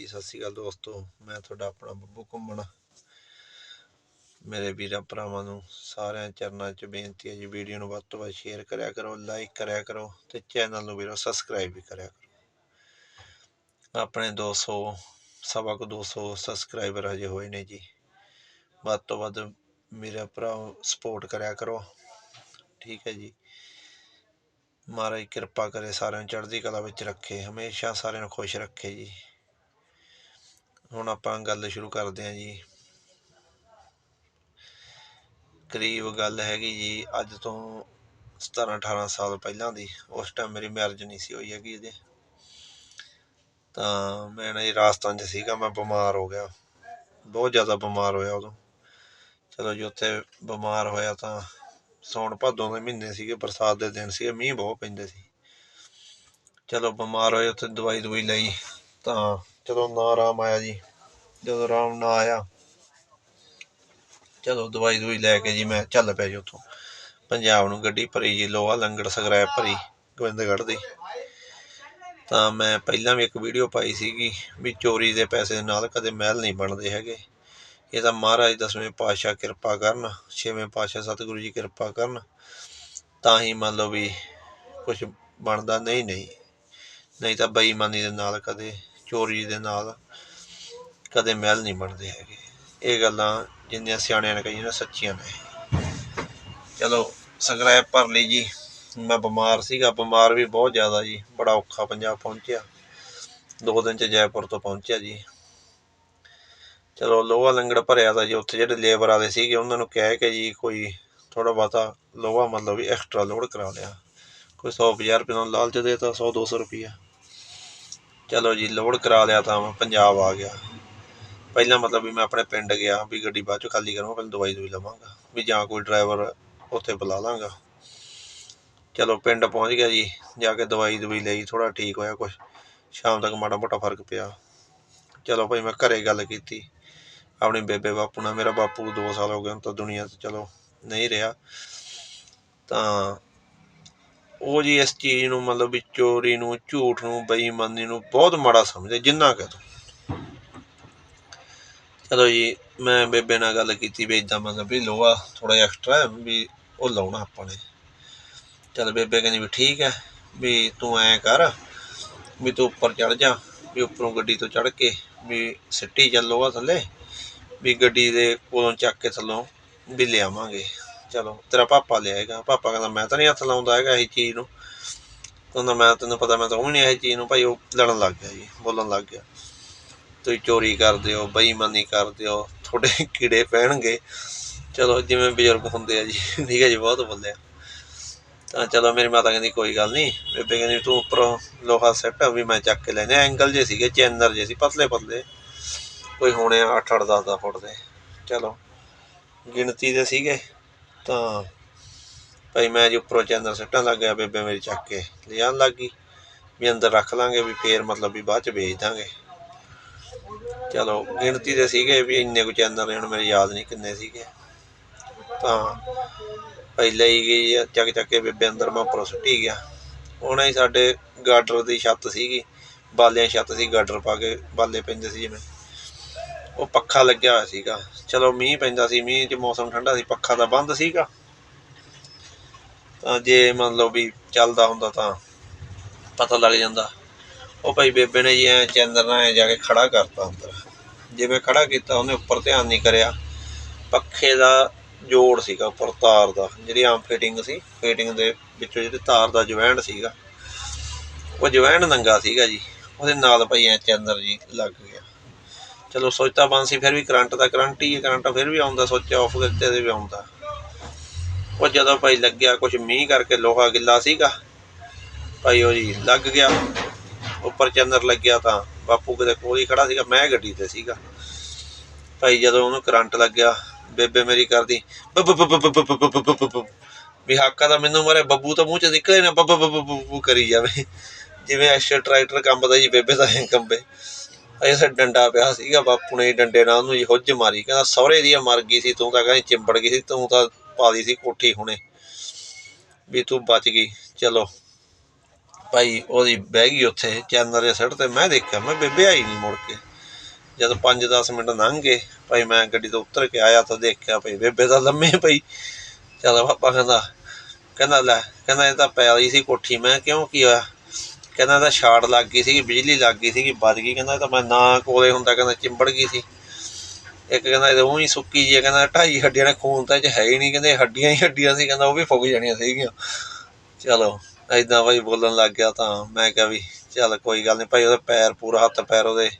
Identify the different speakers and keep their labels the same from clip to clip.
Speaker 1: ਜੀ, ਸਤਿ ਸ਼੍ਰੀ ਅਕਾਲ ਦੋਸਤੋ। ਮੈਂ ਤੁਹਾਡਾ ਆਪਣਾ ਬੱਬੂ ਘੁੰਮਣ। ਮੇਰੇ ਵੀਰਾਂ ਭਰਾਵਾਂ ਨੂੰ ਸਾਰਿਆਂ ਚਰਨਾਂ 'ਚ ਬੇਨਤੀ ਹੈ ਜੀ, ਵੀਡੀਓ ਨੂੰ ਵੱਧ ਤੋਂ ਵੱਧ ਸ਼ੇਅਰ ਕਰਿਆ ਕਰੋ ਲਾਈਕ ਕਰਿਆ ਕਰੋ ਤੇ ਚੈਨਲ ਨੂੰ ਵੀਰੋ ਸਬਸਕ੍ਰਾਈਬ ਵੀ ਕਰਿਆ ਕਰੋ। ਆਪਣੇ 200 ਸਵਾ ਕੁ 200 ਸਬਸਕ੍ਰਾਈਬਰ ਹਜੇ ਹੋਏ ਨੇ ਜੀ। ਵੱਧ ਤੋਂ ਵੱਧ ਮੇਰੇ ਭਰਾ ਸਪੋਰਟ ਕਰਿਆ ਕਰੋ। ਠੀਕ ਹੈ ਜੀ। ਮਹਾਰਾਜ ਕਿਰਪਾ ਕਰੇ ਸਾਰਿਆਂ ਨੂੰ ਚੜ੍ਹਦੀ ਕਲਾ ਵਿੱਚ ਰੱਖੇ, ਹਮੇਸ਼ਾ ਸਾਰਿਆਂ ਨੂੰ ਖੁਸ਼ ਰੱਖੇ ਜੀ। ਹੁਣ ਆਪਾਂ ਗੱਲ ਸ਼ੁਰੂ ਕਰਦੇ ਹਾਂ ਜੀ। ਕਰੀਬ ਗੱਲ ਹੈਗੀ ਜੀ ਅੱਜ ਤੋਂ 17 18 ਸਾਲ ਪਹਿਲਾਂ ਦੀ। ਉਸ ਟਾਈਮ ਮੇਰੀ ਮੈਰਿਜ ਨਹੀਂ ਸੀ ਹੋਈ ਹੈਗੀ ਇਹਦੇ ਤਾਂ ਮੈਂ ਨਾ ਜੀ ਰਾਜਸਥਾਨ 'ਚ ਸੀਗਾ, ਮੈਂ ਬਿਮਾਰ ਹੋ ਗਿਆ। ਬਹੁਤ ਜ਼ਿਆਦਾ ਬਿਮਾਰ ਹੋਇਆ ਉਦੋਂ। ਚਲੋ ਜੀ ਉੱਥੇ ਬਿਮਾਰ ਹੋਇਆ ਤਾਂ ਸੌਣ ਭਾਦੋਂ ਦੇ ਮਹੀਨੇ ਸੀਗੇ, ਬਰਸਾਤ ਦੇ ਦਿਨ ਸੀਗੇ, ਮੀਂਹ ਬਹੁਤ ਪੈਂਦੇ ਸੀ। ਚਲੋ ਬਿਮਾਰ ਹੋਏ, ਉੱਥੇ ਦਵਾਈ ਦਵਾਈ ਲਈ ਤਾਂ ਚਲੋ ਨਾ ਆਰਾਮ ਆਇਆ ਜੀ, ਜਦੋਂ ਆਰਾਮ ਨਾ ਆਇਆ, ਚਲੋ ਦਵਾਈ ਦਵਾਈ ਲੈ ਕੇ ਜੀ ਮੈਂ ਚੱਲ ਪਿਆ ਜੀ ਉੱਥੋਂ। ਪੰਜਾਬ ਨੂੰ ਗੱਡੀ ਭਰੀ ਜੀ, ਲੋਹਾ ਲੰਗੜ ਸਕਰੈਪ ਭਰੀ, ਗੋਬਿੰਦਗੜ੍ਹ ਦੀ। ਤਾਂ ਮੈਂ ਪਹਿਲਾਂ ਵੀ ਇੱਕ ਵੀਡੀਓ ਪਾਈ ਸੀਗੀ ਵੀ ਚੋਰੀ ਦੇ ਪੈਸੇ ਦੇ ਨਾਲ ਕਦੇ ਮਹਿਲ ਨਹੀਂ ਬਣਦੇ ਹੈਗੇ। ਇਹ ਤਾਂ ਮਹਾਰਾਜ ਦਸਵੇਂ ਪਾਤਸ਼ਾਹ ਕਿਰਪਾ ਕਰਨ, ਛੇਵੇਂ ਪਾਤਸ਼ਾਹ ਸਤਿਗੁਰੂ ਜੀ ਕਿਰਪਾ ਕਰਨ, ਤਾਂ ਹੀ ਮੰਨ ਲਓ ਵੀ ਕੁਝ ਬਣਦਾ। ਨਹੀਂ ਨਹੀਂ। ਨਹੀਂ ਤਾਂ ਬੇਈਮਾਨੀ ਦੇ ਨਾਲ ਕਦੇ ਚੋਰੀ ਦੇ ਨਾਲ ਕਦੇ ਮਹਿਲ ਨਹੀਂ ਬਣਦੇ ਹੈਗੇ। ਇਹ ਗੱਲਾਂ ਜਿੰਨੀਆਂ ਸਿਆਣਿਆਂ ਨੇ ਕਹੀਆਂ ਨੇ ਸੱਚੀਆਂ ਨੇ। ਚਲੋ, ਸੰਗ੍ਰਹਿ ਭਰ ਲਈ ਜੀ। ਮੈਂ ਬਿਮਾਰ ਸੀਗਾ, ਬਿਮਾਰ ਵੀ ਬਹੁਤ ਜ਼ਿਆਦਾ ਜੀ। ਬੜਾ ਔਖਾ ਪੰਜਾਬ ਪਹੁੰਚਿਆ। ਦੋ ਦਿਨ ਚ ਜੈਪੁਰ ਤੋਂ ਪਹੁੰਚਿਆ ਜੀ। ਚਲੋ, ਲੋਹਾ ਲੰਗੜ ਭਰਿਆ ਤਾਂ ਜੀ, ਉੱਥੇ ਜਿਹੜੇ ਲੇਬਰ ਵਾਲੇ ਸੀਗੇ, ਉਹਨਾਂ ਨੂੰ ਕਹਿ ਕੇ ਜੀ ਕੋਈ ਥੋੜਾ ਬਹੁਤਾ ਲੋਹਾ ਮਤਲਬ ਵੀ ਐਕਸਟਰਾ ਲੋਡ ਕਰਾ ਲਿਆ। ਕੋਈ 150 ਰੁਪਏ ਨਾਲ ਲਾਲਚ ਦੇ ਤਾਂ 100 200 ਰੁਪਈਆ। ਚਲੋ ਜੀ ਲੋਡ ਕਰਾ ਲਿਆ ਤਾਂ ਮੈਂ ਪੰਜਾਬ ਆ ਗਿਆ। ਪਹਿਲਾਂ ਮਤਲਬ ਵੀ ਮੈਂ ਆਪਣੇ ਪਿੰਡ ਗਿਆ ਵੀ ਗੱਡੀ ਬਾਅਦ 'ਚੋਂ ਖਾਲੀ ਕਰਾਂਗਾ, ਪਹਿਲਾਂ ਦਵਾਈ ਦਵਾਈ ਲਵਾਂਗਾ, ਵੀ ਜਾਂ ਕੋਈ ਡਰਾਈਵਰ ਉੱਥੇ ਬੁਲਾ ਲਾਂਗਾ। ਚਲੋ ਪਿੰਡ ਪਹੁੰਚ ਗਿਆ ਜੀ, ਜਾ ਕੇ ਦਵਾਈ ਦਵਾਈ ਲਈ ਥੋੜਾ ਠੀਕ ਹੋਇਆ ਕੁਝ ਸ਼ਾਮ ਤੱਕ ਮਾੜਾ ਮੋਟਾ ਫ਼ਰਕ ਪਿਆ। ਚਲੋ ਭਾਈ ਮੈਂ ਘਰੇ ਗੱਲ ਕੀਤੀ। ਆਪਣੇ ਬੇਬੇ ਬਾਪੂ ਨਾਲ, ਮੇਰਾ ਬਾਪੂ 2 ਸਾਲ ਹੋ ਗਏ ਹੁਣ ਤਾਂ ਦੁਨੀਆ ਤੇ ਚਲੋ ਨਹੀਂ ਰਿਹਾ। ਤਾਂ ਉਹ ਜੀ ਇਸ ਚੀਜ਼ ਨੂੰ ਮਤਲਬ ਵੀ ਚੋਰੀ ਨੂੰ, ਝੂਠ ਨੂੰ, ਬੇਈਮਾਨੀ ਨੂੰ ਬਹੁਤ ਮਾੜਾ ਸਮਝਦੇ, ਜਿੰਨਾ ਕਹਿ ਦੋ ਚਲੋ ਜੀ, ਮੈਂ ਬੇਬੇ ਨਾਲ ਗੱਲ ਕੀਤੀ ਵੀ ਇਦਾਂ ਮਤਲਬ ਵੀ ਲੋਹਾ ਥੋੜਾ ਜਿਹਾ ਐਕਸਟਰਾ ਵੀ ਉਹ ਲਾਉਣਾ ਆਪਾਂ ਨੇ। ਚਲ ਬੇਬੇ ਕਹਿੰਦੀ ਵੀ ਠੀਕ ਹੈ, ਵੀ ਤੂੰ ਐਂ ਕਰ, ਵੀ ਤੂੰ ਉੱਪਰ ਚੜ ਜਾ, ਵੀ ਉੱਪਰੋਂ ਗੱਡੀ ਤੋਂ ਚੜ ਕੇ ਵੀ ਸਿੱਟੀ ਚੱਲ ਲੋਹਾ ਥੱਲੇ, ਵੀ ਗੱਡੀ ਦੇ ਕੋਲੋਂ ਚੱਕ ਕੇ ਥੱਲੋਂ ਵੀ ਲਿਆਵਾਂਗੇ। ਚਲੋ, ਤੇਰਾ ਪਾਪਾ ਲਿਆਏਗਾ ਪਾਪਾ ਕਹਿੰਦਾ, ਮੈਂ ਤਾਂ ਨਹੀਂ ਹੱਥ ਲਾਉਂਦਾ ਹੈਗਾ ਇਹ ਚੀਜ਼ ਨੂੰ। ਕਹਿੰਦਾ, ਮੈਂ, ਤੈਨੂੰ ਪਤਾ, ਮੈਂ ਤਾਂ ਉਹ ਵੀ ਨਹੀਂ ਇਹ ਚੀਜ਼ ਨੂੰ। ਭਾਈ, ਉਹ ਲੜਨ ਲੱਗ ਗਿਆ ਜੀ, ਬੋਲਣ ਲੱਗ ਗਿਆ। ਤੁਸੀਂ ਚੋਰੀ ਕਰਦੇ ਹੋ, ਬੇਈਮਾਨੀ ਕਰਦੇ ਹੋ, ਤੁਹਾਡੇ ਕੀੜੇ ਪੈਣਗੇ। ਚਲੋ, ਜਿਵੇਂ ਬਜ਼ੁਰਗ ਹੁੰਦੇ ਆ ਜੀ, ਠੀਕ ਹੈ ਜੀ, ਬਹੁਤ ਬੋਲਿਆ। ਤਾਂ ਚਲੋ, ਮੇਰੀ ਮਾਤਾ ਕਹਿੰਦੀ, ਕੋਈ ਗੱਲ ਨਹੀਂ। ਬੇਬੇ ਕਹਿੰਦੀ, ਤੂੰ ਉੱਪਰੋਂ ਲੋਹਾ ਸੈੱਟ ਵੀ ਮੈਂ ਚੱਕ ਕੇ ਲੈਨੇ ਐਂਗਲ ਜੇ ਸੀਗੇ, ਚੈਨਰ ਜੇ ਸੀ, ਪਤਲੇ ਪਤਲੇ। ਕੋਈ ਹੋਣੇ 8 8 10 10 ਫੁੱਟ ਦੇ। ਚਲੋ, ਗਿਣਤੀ ਦੇ ਸੀਗੇ। ਤਾਂ ਭਾਈ ਮੈਂ ਜੀ ਉੱਪਰੋਂ ਚੈਨਲ ਸੱਟਾਂ ਲੱਗ ਗਿਆ ਬੇਬੇ ਮੇਰੀ ਚੱਕ ਕੇ ਲਿਜਾਣ ਲੱਗ ਗਈ। ਵੀ ਅੰਦਰ ਰੱਖ ਲਾਂਗੇ ਵੀ ਫੇਰ ਮਤਲਬ ਵੀ ਬਾਅਦ ਚ ਵੇਚ ਦਾਂਗੇ। ਚਲੋ ਗਿਣਤੀ ਦੇ ਸੀਗੇ ਵੀ ਇੰਨੇ ਕੁ ਚੈਨਲ ਨੇ, ਹੁਣ ਮੇਰੇ ਯਾਦ ਨਹੀਂ ਕਿੰਨੇ ਸੀਗੇ। ਤਾਂ ਭਾਈ ਲਈ ਗਈ ਚੱਕ ਚੱਕ ਕੇ ਬੇਬੇ ਅੰਦਰ ਮੈਂ ਉੱਪਰੋਂ ਸੁੱਟੀ ਗਿਆ। ਉਹਨਾਂ ਹੀ ਸਾਡੇ ਗਾਡਰ ਦੀ ਛੱਤ ਸੀਗੀ, ਬਾਲਿਆਂ ਛੱਤ ਸੀ, ਗਾਡਰ ਪਾ ਕੇ ਬਾਲੇ ਪੈਂਦੇ ਸੀ ਜਿਵੇਂ। ਉਹ ਪੱਖਾ ਲੱਗਿਆ ਹੋਇਆ ਸੀਗਾ। ਚਲੋ ਮੀਂਹ ਪੈਂਦਾ ਸੀ, ਮੀਂਹ 'ਚ ਮੌਸਮ ਠੰਡਾ ਸੀ, ਪੱਖਾ ਤਾਂ ਬੰਦ ਸੀਗਾ। ਤਾਂ ਜੇ ਮੰਨ ਲਓ ਵੀ ਚੱਲਦਾ ਹੁੰਦਾ ਤਾਂ ਪਤਾ ਲੱਗ ਜਾਂਦਾ। ਉਹ ਭਾਈ ਬੇਬੇ ਨੇ ਜੀ ਐ ਚੰਦਰ ਨਾਲ ਐਂ ਜਾ ਕੇ ਖੜਾ ਕਰਤਾ ਅੰਦਰ। ਜਿਵੇਂ ਖੜਾ ਕੀਤਾ, ਉਹਨੇ ਉੱਪਰ ਧਿਆਨ ਨਹੀਂ ਕਰਿਆ। ਪੱਖੇ ਦਾ ਜੋੜ ਸੀਗਾ ਉੱਪਰ, ਤਾਰ ਦਾ। ਜਿਹੜੀ ਆਮ ਫਿਟਿੰਗ ਸੀ ਫਿਟਿੰਗ ਦੇ ਵਿੱਚੋਂ ਜਿਹੜੀ ਤਾਰ ਦਾ ਜਵੈਂਡ ਸੀਗਾ। ਉਹ ਜਵੈਂਡ ਨੰਗਾ ਸੀਗਾ ਜੀ। ਉਹਦੇ ਨਾਲ ਭਾਈ ਐ ਚੰਦਰ ਜੀ ਲੱਗ ਗਿਆ। ਚਲੋ ਸੋਚਤਾ ਬੰਦ ਸੀ ਫਿਰ ਵੀ ਕਰੰਟ ਦਾ ਕਰੰਟ ਹੀ ਕਰੰਟ ਫਿਰ ਵੀ ਆਉਂਦਾ ਸੁੱਚ ਆਫ ਦਿੱਤੇ ਤੇ ਵੀ ਆਉਂਦਾ ਉਹ ਜਦੋਂ ਭਾਈ ਲੱਗਿਆ ਕੁਝ ਮੀਂਹ ਕਰਕੇ ਲੋਹਾ ਗਿੱਲਾ ਸੀਗਾ ਭਾਈ ਉਹ ਜੀ ਲੱਗ ਗਿਆ ਉੱਪਰ ਚੰਦਰ ਲੱਗਿਆ ਤਾਂ ਬਾਪੂ ਕਿਤੇ ਕੋਲ ਹੀ ਖੜਾ ਸੀਗਾ ਮੈਂ ਗੱਡੀ ਤੇ ਸੀਗਾ ਭਾਈ ਜਦੋਂ ਉਹਨੂੰ ਕਰੰਟ ਲੱਗਿਆ ਬੇਬੇ ਮੇਰੀ ਕਰਦੀ ਬੱਬ ਬੱਬ ਵੀ ਹਾਕਾ ਤਾਂ ਮੈਨੂੰ ਮਾਰੇ ਬੱਬੂ ਤਾਂ ਮੂੰਹ ਚ ਨਿਕਲੇ ਨਾ ਬੱਬ ਬੱਬ ਬੱਬ ਕਰੀ ਜਾਵੇ ਜਿਵੇਂ ਐਸ਼ਰ ਟਰੈਕਟਰ ਕੰਬਦਾ ਜੀ ਬੇਬੇ ਦਾ ਕੰਬੇ ਅਜੇ ਡੰਡਾ ਪਿਆ ਸੀਗਾ, ਬਾਪੂ ਨੇ ਡੰਡੇ ਨਾਲ ਉਹਨੂੰ ਜੀ ਹੁੱਜ ਮਾਰੀ, ਕਹਿੰਦਾ ਸਹੁਰੇ ਦੀ ਆ ਮਰ ਗਈ ਸੀ, ਤੂੰ ਤਾਂ ਕਹਿੰਦੀ ਚਿੰਬੜ ਗਈ ਸੀ, ਤੂੰ ਤਾਂ ਪਾ ਲਈ ਸੀ ਕੋਠੀ ਹੁਣੇ। ਵੀ ਤੂੰ ਬਚ ਗਈ, ਚਲੋ। ਭਾਈ ਉਹਦੀ ਬਹਿ ਗਈ ਉੱਥੇ ਚੈਨਰ ਦੇ ਸੜ ਤੇ ਮੈਂ ਦੇਖਿਆ, ਮੈਂ ਬੇਬੇ ਆਈ ਨਹੀਂ ਮੁੜ ਕੇ। ਜਦ 5-10 ਮਿੰਟ ਲੰਘ ਗਏ, ਭਾਈ ਮੈਂ ਗੱਡੀ ਤੋਂ ਉਤਰ ਕੇ ਆਇਆ ਤਾਂ ਦੇਖਿਆ ਭਾਈ ਬੇਬੇ ਤਾਂ ਲੰਮੇ ਪਈ। ਚਲ ਪਾਪਾ ਕਹਿੰਦਾ ਕਹਿੰਦਾ ਲੈ, ਕਹਿੰਦਾ ਇਹ ਤਾਂ ਪੈ ਰਹੀ ਸੀ ਕੋਠੀ, ਮੈਂ ਕਿਉਂ, ਕੀ ਹੋਇਆ? ਕਹਿੰਦਾ ਇਹਦਾ ਸ਼ਾਰਟ ਲੱਗ ਗਈ ਸੀ ਬਿਜਲੀ ਲੱਗ ਗਈ ਸੀ ਵੱਜ ਗਈ। ਕਹਿੰਦਾ ਇਹ ਤਾਂ ਮੈਂ ਨਾ ਕੋਲੇ ਹੁੰਦਾ ਕਹਿੰਦਾ ਚਿੰਬੜ ਗਈ ਸੀ। ਇੱਕ ਕਹਿੰਦਾ ਇਹ ਉਹ ਸੁੱਕੀ ਜੀ ਹੈ, ਕਹਿੰਦਾ ਢਾਈ ਹੱਡੀਆਂ ਨੇ ਖੂਨ ਤਾਂ ਇਹ 'ਚ ਹੈ ਹੀ ਨਹੀਂ ਕਹਿੰਦੇ ਹੱਡੀਆਂ ਹੀ ਹੱਡੀਆਂ ਸੀ ਕਹਿੰਦਾ ਉਹ ਵੀ ਫੁੱਕ ਜਾਣੀਆਂ ਸੀਗੀਆਂ। ਚਲੋ ਐਦਾਂ ਭਾਈ ਬੋਲਣ ਲੱਗ ਗਿਆ ਤਾਂ ਮੈਂ ਕਿਹਾ ਵੀ ਚੱਲ ਕੋਈ ਗੱਲ ਨਹੀਂ ਭਾਈ ਉਹਦੇ ਪੈਰ ਪੂਰਾ ਹੱਥ ਪੈਰ ਉਹਦੇ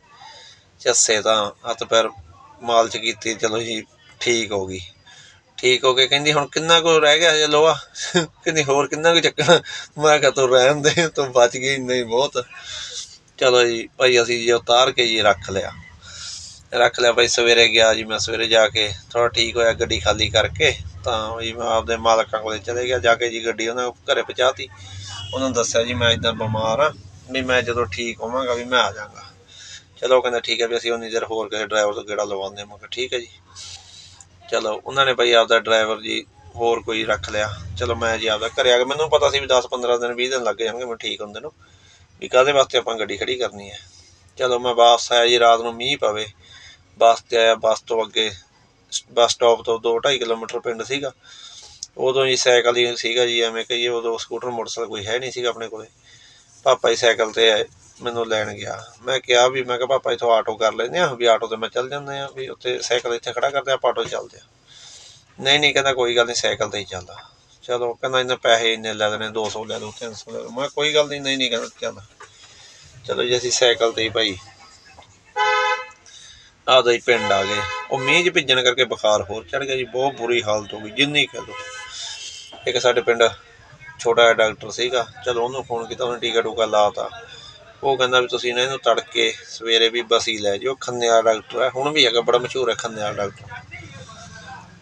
Speaker 1: ਚੱਸੇ ਤਾਂ ਹੱਥ ਪੈਰ ਮਾਲਚ ਕੀਤੀ ਚਲੋ ਜੀ ਠੀਕ ਹੋ ਗਈ। ਠੀਕ ਹੋ ਕੇ ਕਹਿੰਦੀ, ਹੁਣ ਕਿੰਨਾ ਕੁ ਰਹਿ ਗਿਆ ਹਜੇ ਲੋਹਾ? ਕਹਿੰਦੀ, ਹੋਰ ਕਿੰਨਾ ਕੁ ਚੱਕਣਾ? ਮੈਂ ਕਿਹਾ, ਤੂੰ ਰਹਿਣ ਦੇ, ਤੂੰ ਬਚ ਗਈ ਨਹੀਂ ਬਹੁਤ। ਚਲੋ ਜੀ, ਭਾਈ ਅਸੀਂ ਜੀ ਉਤਾਰ ਕੇ ਜੀ ਰੱਖ ਲਿਆ। ਰੱਖ ਲਿਆ ਭਾਈ, ਸਵੇਰੇ ਗਿਆ ਜੀ ਮੈਂ, ਸਵੇਰੇ ਜਾ ਕੇ ਥੋੜਾ ਠੀਕ ਹੋਇਆ ਗੱਡੀ ਖਾਲੀ ਕਰਕੇ। ਤਾਂ ਜੀ ਮੈਂ ਆਪਦੇ ਮਾਲਕਾਂ ਕੋਲੇ ਚਲੇ ਗਿਆ, ਜਾ ਕੇ ਜੀ ਗੱਡੀ ਉਹਨਾਂ ਘਰੇ ਪਹੁੰਚਾਤੀ। ਉਹਨਾਂ ਨੂੰ ਦੱਸਿਆ ਜੀ, ਮੈਂ ਇਦਾਂ ਬਿਮਾਰ ਆ, ਵੀ ਮੈਂ ਜਦੋਂ ਠੀਕ ਹੋਵਾਂਗਾ ਵੀ ਮੈਂ ਆ ਜਾਵਾਂਗਾ। ਚਲੋ ਕਹਿੰਦਾ, ਠੀਕ ਹੈ ਵੀ ਅਸੀਂ ਉਨੀ ਦੇਰ ਹੋਰ ਕਿਸੇ ਡਰਾਈਵਰ ਤੋਂ ਗੇੜਾ ਲਵਾਉਂਦੇ ਮੈਂ ਕਿਹਾ, ਠੀਕ ਹੈ ਜੀ। ਚਲੋ, ਉਹਨਾਂ ਨੇ ਭਾਈ ਆਪਦਾ ਡਰਾਈਵਰ ਜੀ ਹੋਰ ਕੋਈ ਰੱਖ ਲਿਆ। ਚਲੋ, ਮੈਂ ਜੀ ਆਪਦਾ ਘਰੇ ਆ ਗਿਆ। ਮੈਨੂੰ ਪਤਾ ਸੀ ਵੀ 10 15 ਦਿਨ 20 ਦਿਨ ਲੱਗ ਜਾਣਗੇ ਮੈਂ ਠੀਕ ਹੁੰਦੇ ਨੂੰ। ਵੀ ਕਾਹਦੇ ਵਾਸਤੇ ਆਪਾਂ ਗੱਡੀ ਖੜੀ ਕਰਨੀ ਹੈ? ਚਲੋ, ਮੈਂ ਵਾਪਸ ਆਇਆ ਜੀ, ਰਾਤ ਨੂੰ ਮੀਂਹ ਪਵੇ। ਬੱਸ ਤੇ ਆਇਆ, ਬੱਸ ਤੋਂ ਅੱਗੇ, ਬੱਸ ਸਟਾਪ ਤੋਂ 2.5 ਕਿਲੋਮੀਟਰ ਪਿੰਡ ਸੀਗਾ। ਉਦੋਂ ਜੀ ਸਾਈਕਲ ਹੀ ਸੀਗਾ ਜੀ, ਐਵੇਂ ਕਹੀਏ, ਉਦੋਂ ਸਕੂਟਰ ਮੋਟਰਸਾਈਕਲ ਕੋਈ ਹੈ ਨਹੀਂ ਸੀਗਾ ਆਪਣੇ ਕੋਲੇ। ਪਾਪਾ ਹੀ ਸਾਈਕਲ ਤੇ ਆਏ। ਮੈਨੂੰ ਲੈਣ ਗਿਆ। ਮੈਂ ਕਿਹਾ ਵੀ, ਮੈਂ ਕਿਹਾ, ਪਾਪਾ, ਇਥੋਂ ਆਟੋ ਕਰ ਲੈਂਦੇ ਆ ਵੀ ਆਟੋ ਤੇ ਮੈਂ ਚੱਲ ਜਾਂਦੇ ਆ ਵੀ ਉੱਥੇ ਸਾਈਕਲ ਇੱਥੇ ਖੜਾ ਕਰਦੇ ਆ ਆਪਾਂ ਆਟੋ ਚੱਲਦੇ ਆ ਨਹੀਂ ਨਹੀਂ, ਕਹਿੰਦਾ, ਕੋਈ ਗੱਲ ਨਹੀਂ, ਸਾਈਕਲ ਤੇ ਹੀ ਚੱਲਦਾ। ਚਲੋ, ਕਹਿੰਦਾ ਇਹਨੇ ਪੈਸੇ ਇੰਨੇ ਲੈ ਲੈਣੇ 200 ਲੈ ਲਓ 300 ਲੈ ਲਓ। ਮੈਂ ਕਿਹਾ, ਕੋਈ ਗੱਲ ਨਹੀਂ ਨਹੀਂ ਨਹੀਂ, ਕਹਿੰਦਾ, ਚੱਲ। ਚਲੋ ਜੀ, ਅਸੀਂ ਸਾਈਕਲ ਤੇ ਹੀ ਭਾਈ ਆਦਾ ਹੀ ਪਿੰਡ ਆ ਗਏ। ਉਹ ਮੀਂਹ 'ਚ ਭਿੱਜਣ ਕਰਕੇ ਬੁਖਾਰ ਹੋਰ ਚੜ ਗਿਆ ਜੀ, ਬਹੁਤ ਬੁਰੀ ਹਾਲਤ ਹੋ ਗਈ, ਜਿੰਨੀ ਕਹਿ ਲਓ। ਇੱਕ ਸਾਡੇ ਪਿੰਡ ਛੋਟਾ ਜਿਹਾ ਡਾਕਟਰ ਸੀਗਾ, ਚਲੋ ਉਹਨੂੰ ਫੋਨ ਕੀਤਾ, ਉਹਨੇ ਟੀਕਾ ਟੂਕਾ ਲਾਤਾ ਉਹ ਕਹਿੰਦਾ ਵੀ ਤੁਸੀਂ ਨਾ ਇਹਨੂੰ ਤੜਕੇ ਸਵੇਰੇ ਵੀ ਬਸੀ ਲੈ ਜਿਓ ਖੰਨੇ ਵਾਲਾ ਡਾਕਟਰ ਹੈ। ਹੁਣ ਵੀ ਹੈਗਾ, ਬੜਾ ਮਸ਼ਹੂਰ ਹੈ ਖੰਨੇ ਵਾਲਾ ਡਾਕਟਰ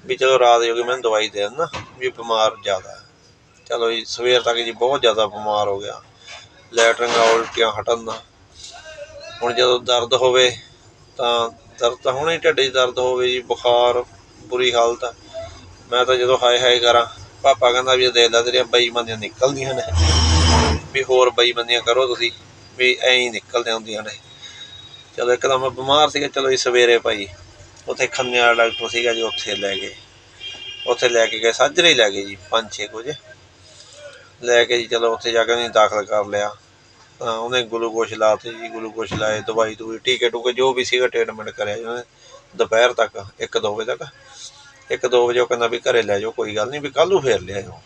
Speaker 1: ਵੀ ਚਲੋ ਰਾਤ ਜੋਗੀ ਮੈਨੂੰ ਦਵਾਈ ਦੇ ਦੇਣਾ ਵੀ ਬਿਮਾਰ ਜ਼ਿਆਦਾ ਚਲੋ ਜੀ, ਸਵੇਰ ਤੱਕ ਜੀ ਬਹੁਤ ਜ਼ਿਆਦਾ ਬਿਮਾਰ ਹੋ ਗਿਆ। ਲੈਟਰਿੰਗਾਂ ਉਲਟੀਆਂ ਹਟਣ ਦਾ ਹੁਣ ਜਦੋਂ ਦਰਦ ਹੋਵੇ, ਤਾਂ ਦਰਦ ਤਾਂ ਹੁਣੇ ਹੀ ਢਿੱਡ 'ਚ ਦਰਦ ਹੋਵੇ ਜੀ, ਬੁਖਾਰ, ਬੁਰੀ ਹਾਲਤ ਆ। ਮੈਂ ਤਾਂ ਜਦੋਂ ਹਾਏ ਹਾਏ ਕਰਾਂ, ਪਾਪਾ ਕਹਿੰਦਾ ਵੀ ਇਹ ਦੇਖ ਲੈ ਤੇਰੀਆਂ ਬੇਈਮਾਨੀਆਂ ਨਿਕਲਦੀਆਂ ਨੇ। ਵੀ ਹੋਰ ਬੇਈਮਾਨੀਆਂ ਕਰੋ ਤੁਸੀਂ। ਵੀ ਐਂ ਹੀ ਨਿਕਲਦੇ ਹੁੰਦੀਆਂ ਨੇ। ਚਲੋ ਇੱਕ ਤਾਂ ਮੈਂ ਬਿਮਾਰ ਸੀਗਾ, ਚਲੋ ਜੀ ਸਵੇਰੇ ਭਾਈ ਉੱਥੇ ਖੰਨੇ ਵਾਲਾ ਡਾਕਟਰ ਸੀਗਾ ਜੀ, ਉੱਥੇ ਲੈ ਗਏ। ਉੱਥੇ ਲੈ ਕੇ ਗਏ, ਸਾਜਰੇ ਹੀ ਲੈ ਗਏ ਜੀ 5-6 ਵਜੇ। ਲੈ ਕੇ ਜੀ, ਚਲੋ ਉੱਥੇ ਜਾ ਕੇ ਉਹਨੇ ਦਾਖਲ ਕਰ ਲਿਆ। ਤਾਂ ਉਹਨੇ ਗਲੂਕੋਸ਼ ਲਾਤੇ ਜੀ, ਗਲੂਕੋਸ਼ ਲਾਏ, ਦਵਾਈ ਦੂਈ ਟੀਕੇ ਟੂਕੇ, ਜੋ ਵੀ ਸੀਗਾ ਟ੍ਰੀਟਮੈਂਟ ਕਰਿਆ ਜੀ ਉਹਨੇ ਦੁਪਹਿਰ ਤੱਕ 1-2 ਵਜੇ ਤੱਕ। 1-2 ਵਜੇ ਉਹ ਕਹਿੰਦਾ ਵੀ ਘਰੇ ਲੈ ਜਾਓ, ਕੋਈ ਗੱਲ ਨਹੀਂ ਵੀ ਕੱਲ੍ਹ ਨੂੰ ਫੇਰ ਲਿਆਇਓ।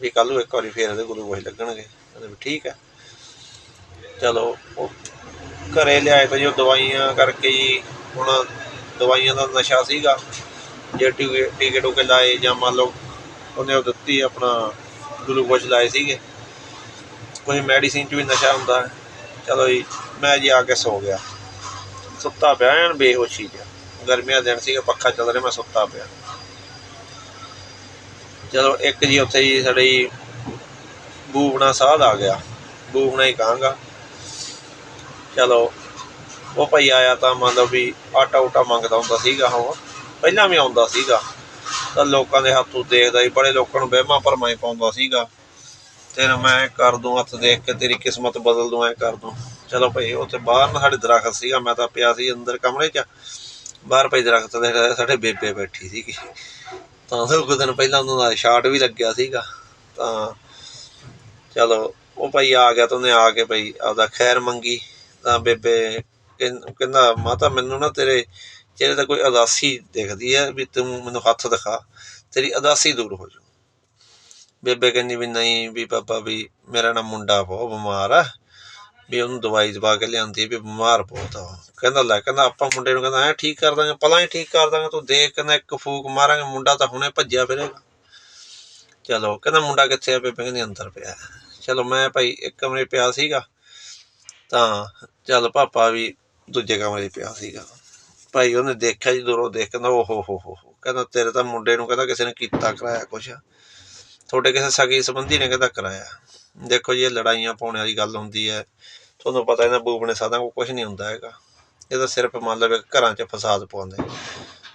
Speaker 1: ਵੀ ਕੱਲ੍ਹ ਨੂੰ ਇੱਕ ਵਾਰੀ ਫੇਰ ਇਹਦੇ ਗਲੂਕੋਸ਼ ਲੱਗਣਗੇ। ਕਹਿੰਦੇ ਵੀ ਠੀਕ ਹੈ। ਚਲੋ, ਉਹ ਘਰੇ ਲਿਆਏ ਤਾਂ ਜੀ, ਉਹ ਦਵਾਈਆਂ ਕਰਕੇ ਜੀ, ਹੁਣ ਦਵਾਈਆਂ ਦਾ ਨਸ਼ਾ ਸੀਗਾ। ਜੇ ਟੀਕੇ ਟੀਕੇ ਟੂਕੇ ਲਾਏ ਜਾਂ ਮੰਨ ਲਓ ਉਹਨੇ ਉਹ ਦਿੱਤੀ, ਆਪਣਾ ਗਲੂਕੋਜ ਲਾਏ ਸੀਗੇ। ਕੋਈ ਮੈਡੀਸਿਨ 'ਚ ਵੀ ਨਸ਼ਾ ਹੁੰਦਾ ਹੈ। ਚਲੋ ਜੀ, ਮੈਂ ਜੀ ਆ ਕੇ ਸੋ ਗਿਆ। ਸੁੱਤਾ ਪਿਆ ਐਨ, ਬੇਹੋਸ਼ੀ ਜਿਹਾ। ਗਰਮੀਆਂ ਦਿਨ ਸੀਗਾ, ਪੱਖਾ ਚੱਲ ਰਿਹਾ, ਮੈਂ ਸੁੱਤਾ ਪਿਆ। ਚਲੋ, ਇੱਕ ਜੀ ਉੱਥੇ ਜੀ ਸਾਡੇ ਜੀ ਬੂਬਣਾ ਸਾਧ ਆ ਗਿਆ। ਬੂਬਣਾ ਹੀ ਕਹਾਂਗਾ। ਚਲੋ, ਉਹ ਭਾਈ ਆਇਆ ਤਾਂ ਮੰਨ ਲਓ ਵੀ ਆਟਾ ਉਟਾ ਮੰਗਦਾ ਹੁੰਦਾ ਸੀਗਾ ਉਹ। ਪਹਿਲਾਂ ਵੀ ਆਉਂਦਾ ਸੀਗਾ। ਤਾਂ ਲੋਕਾਂ ਦੇ ਹੱਥੋਂ ਦੇਖਦਾ ਸੀ, ਬੜੇ ਲੋਕਾਂ ਨੂੰ ਵਹਿਮਾਂ ਭਰਮਾਂ ਹੀ ਪਾਉਂਦਾ ਸੀਗਾ। ਤੇਰਾ ਮੈਂ ਕਰ ਦੂੰ ਹੱਥ ਦੇਖ ਕੇ, ਤੇਰੀ ਕਿਸਮਤ ਬਦਲ ਦੂੰ, ਐ ਕਰ ਦੂੰ। ਚਲੋ ਭਾਈ ਉੱਥੇ ਬਾਹਰ ਨਾ ਸਾਡੇ ਦਰਖਤ ਸੀਗਾ, ਮੈਂ ਤਾਂ ਪਿਆ ਸੀ ਅੰਦਰ ਕਮਰੇ 'ਚ। ਬਾਹਰ ਭਾਈ ਦਰਖਤ ਦੇ ਸਾਡੇ ਬੇਬੇ ਬੈਠੀ ਸੀਗੀ। ਤਾਂ ਫਿਰ ਕੁਝ ਦਿਨ ਪਹਿਲਾਂ ਉਹਨਾਂ ਦਾ ਸ਼ਾਟ ਵੀ ਲੱਗਿਆ ਸੀਗਾ। ਤਾਂ ਚਲੋ, ਉਹ ਭਾਈ ਆ ਗਿਆ ਤਾਂ ਉਹਨੇ ਆ ਕੇ ਭਾਈ ਆਪਦਾ ਖੈਰ ਮੰਗੀ। ਤਾਂ ਬੇਬੇ ਕਹਿੰ- ਕਹਿੰਦਾ, ਮਾਤਾ, ਮੈਨੂੰ ਨਾ ਤੇਰੇ ਚਿਹਰੇ ਤੇ ਕੋਈ ਉਦਾਸੀ ਦਿਖਦੀ ਹੈ ਵੀ ਤੂੰ ਮੈਨੂੰ ਹੱਥ ਦਿਖਾ, ਤੇਰੀ ਉਦਾਸੀ ਦੂਰ ਹੋ ਜਾਊ। ਬੇਬੇ ਕਹਿੰਦੀ ਵੀ ਨਹੀਂ, ਵੀ ਪਾਪਾ, ਵੀ ਮੇਰਾ ਨਾ ਮੁੰਡਾ ਬਹੁਤ ਬਿਮਾਰ ਆ, ਵੀ ਉਹਨੂੰ ਦਵਾਈ ਦਵਾ ਕੇ ਲਿਆਂਦੀ ਵੀ ਬਿਮਾਰ ਬਹੁਤ ਆ ਉਹ। ਕਹਿੰਦਾ, ਲੈ, ਕਹਿੰਦਾ, ਆਪਾਂ ਮੁੰਡੇ ਨੂੰ ਕਹਿੰਦਾ, ਐ ਠੀਕ ਕਰ ਦਾਂਗੇ ਪਲਾਂ ਹੀ ਠੀਕ ਕਰ ਦਾਂਗੇ, ਤੂੰ ਦੇਖ, ਕਹਿੰਦਾ, ਇੱਕ ਫੂਕ ਮਾਰਾਂਗੇ, ਮੁੰਡਾ ਤਾਂ ਹੁਣੇ ਭੱਜਿਆ ਫਿਰੇਗਾ। ਚਲੋ, ਕਹਿੰਦਾ, ਮੁੰਡਾ ਕਿੱਥੇ ਆ? ਬੇਬੇ ਕਹਿੰਦੀ, ਅੰਦਰ ਪਿਆ। ਚਲੋ, ਮੈਂ ਭਾਈ, ਇੱਕ ਕਮਰੇ ਪਿਆ ਸੀਗਾ ਤਾਂ ਚੱਲ ਪਾਪਾ ਵੀ ਦੂਜੇ ਕਮਰੇ 'ਚ ਪਿਆ ਸੀਗਾ। ਭਾਈ ਉਹਨੇ ਦੇਖਿਆ ਜੀ, ਦੂਰੋਂ ਦੇਖ ਕਹਿੰਦਾ ਓ ਹੋ ਹੋ ਹੋ। ਕਹਿੰਦਾ, ਤੇਰੇ ਤਾਂ ਮੁੰਡੇ ਨੂੰ ਕਹਿੰਦਾ ਕਿਸੇ ਨੇ ਕੀਤਾ, ਕਰਾਇਆ ਕੁਛ। ਤੁਹਾਡੇ ਕਿਸੇ ਸਗੀ ਸੰਬੰਧੀ ਨੇ ਕਹਿੰਦਾ ਕਰਾਇਆ। ਦੇਖੋ ਜੀ, ਇਹ ਲੜਾਈਆਂ ਪਾਉਣ ਵਾਲੀ ਗੱਲ ਹੁੰਦੀ ਹੈ। ਤੁਹਾਨੂੰ ਪਤਾ ਇਹਨਾਂ ਬੂਬਣੇ ਸਾਧਾਂ ਕੋਲ ਕੁਝ ਨਹੀਂ ਹੁੰਦਾ ਹੈਗਾ। ਇਹ ਤਾਂ ਸਿਰਫ ਮੰਨ ਲਓ ਵੀ ਘਰਾਂ 'ਚ ਫਸਾਦ ਪਾਉਂਦੇ